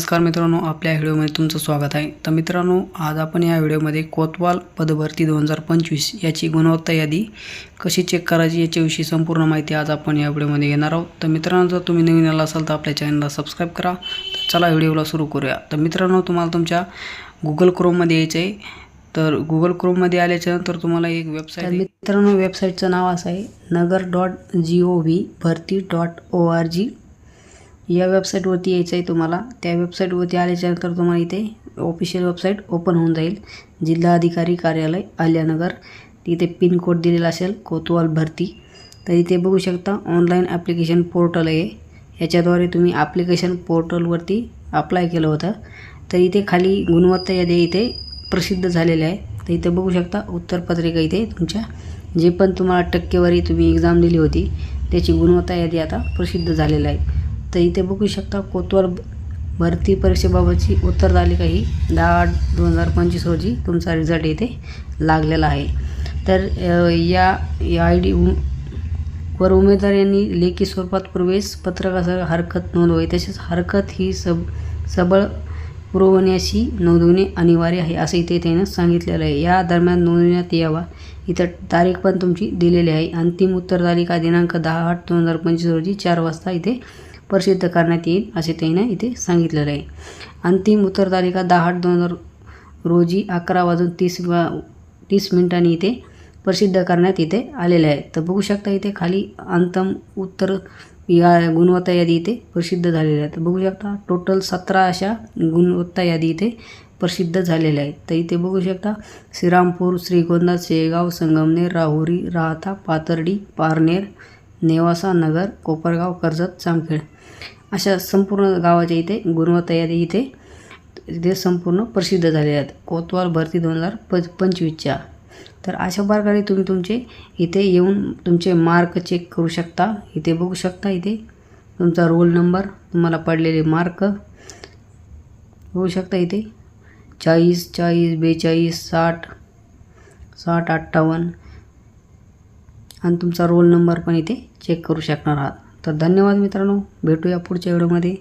नमस्कार मित्रांनो आपल्या व्हिडिओमध्ये तुमचं स्वागत आहे. तर मित्रांनो आज आपण या व्हिडिओमध्ये कोतवाल पदभरती दोन हजार पंचवीस याची गुणवत्ता यादी कशी चेक करायची याच्याविषयी संपूर्ण माहिती आज आपण या व्हिडिओमध्ये घेणार आहोत. तर मित्रांनो जर तुम्ही नवीन आला असाल तर आपल्या चॅनलला सबस्क्राईब करा. तर चला व्हिडिओला सुरू करूया. तर मित्रांनो तुम्हाला तुमच्या गुगल क्रोममध्ये यायचं आहे तर गुगल क्रोममध्ये आल्याच्यानंतर तुम्हाला एक वेबसाईट मित्रांनो वेबसाईटचं नाव असं आहे Nagar dot G O V भरती डॉट ओ आर जी या वेबसाईटवरती यायचं आहे तुम्हाला. त्या वेबसाईटवरती आल्याच्यानंतर तुम्हाला इथे ऑफिशियल वेबसाईट ओपन होऊन जाईल. जिल्हाधिकारी कार्यालय आल्यानगर तिथे पिनकोड दिलेला असेल कोतवाल भरती. तर इथे बघू शकता ऑनलाईन ॲप्लिकेशन पोर्टल आहे. याच्याद्वारे तुम्ही ॲप्लिकेशन पोर्टलवरती अप्लाय केलं होतं. तर इथे खाली गुणवत्ता यादी इथे प्रसिद्ध झालेले आहे. तर इथे बघू शकता उत्तरपत्रिका इथे तुमच्या. जे पण तुम्हाला टक्केवारी तुम्ही एक्झाम दिली होती त्याची गुणवत्ता यादी आता प्रसिद्ध झालेलं आहे. तर इथे बघू शकता कोतवाल भरती परीक्षेबाबतची उत्तर तालिका ही दहा आठ दोन हजार पंचवीस रोजी तुमचा रिझल्ट इथे लागलेला आहे. तर या या आय डी वर उमेदवार यांनी लेखी स्वरूपात प्रवेश पत्रकासह हरकत नोंदवावी. तसेच हरकत ही सब सबळ पुरवण्याशी नोंदवणे अनिवार्य आहे असं इथे त्यानं सांगितलेलं आहे. या दरम्यान नोंदवण्यात यावा. इथं तारीख पण तुमची दिलेली आहे. अंतिम उत्तर तालिका दिनांक दहा आठ दोन हजार पंचवीस रोजी चार वाजता इथे प्रसिद्ध करण्यात येईल असे त्यानं इथे सांगितलेलं आहे. अंतिम उत्तर तालिका दहा आठ दोन हजार रोजी अकरा वाजून तीस तीस मिनिटांनी इथे प्रसिद्ध करण्यात इथे आलेले आहे. तर बघू शकता इथे खाली अंतम उत्तर या गुणवत्ता यादी इथे प्रसिद्ध झालेल्या आहे तर बघू शकता टोटल सतरा अशा गुणवत्ता यादी इथे प्रसिद्ध झालेल्या आहेत. तर इथे बघू शकता श्रीरामपूर श्रीगोंदा शेगाव संगमनेर राहुरी राहता पाथर्डी पारनेर नेवासा नगर कोपरगाव कर्जत जामखेड अशा संपूर्ण गावाच्या इथे गुणवत्ता यादी इथे इथे संपूर्ण प्रसिद्ध झाले आहेत. कोतवाल भरती दोन हजार प पंचवीसच्या तर अशा प्रकारे तुम्ही तुमचे इथे येऊन तुमचे मार्क चेक करू शकता. इथे बघू शकता इथे. तुमचा रोल नंबर तुम्हाला पडलेले मार्क बघू शकता इथे. चाळीस चाळीस बेचाळीस साठ साठ अठ्ठावन्न. आणि तुमचा रोल नंबर पण इथे चेक करू शकणार आहात. तर धन्यवाद मित्रांनो. भेटूया पुढच्या व्हिडिओमध्ये.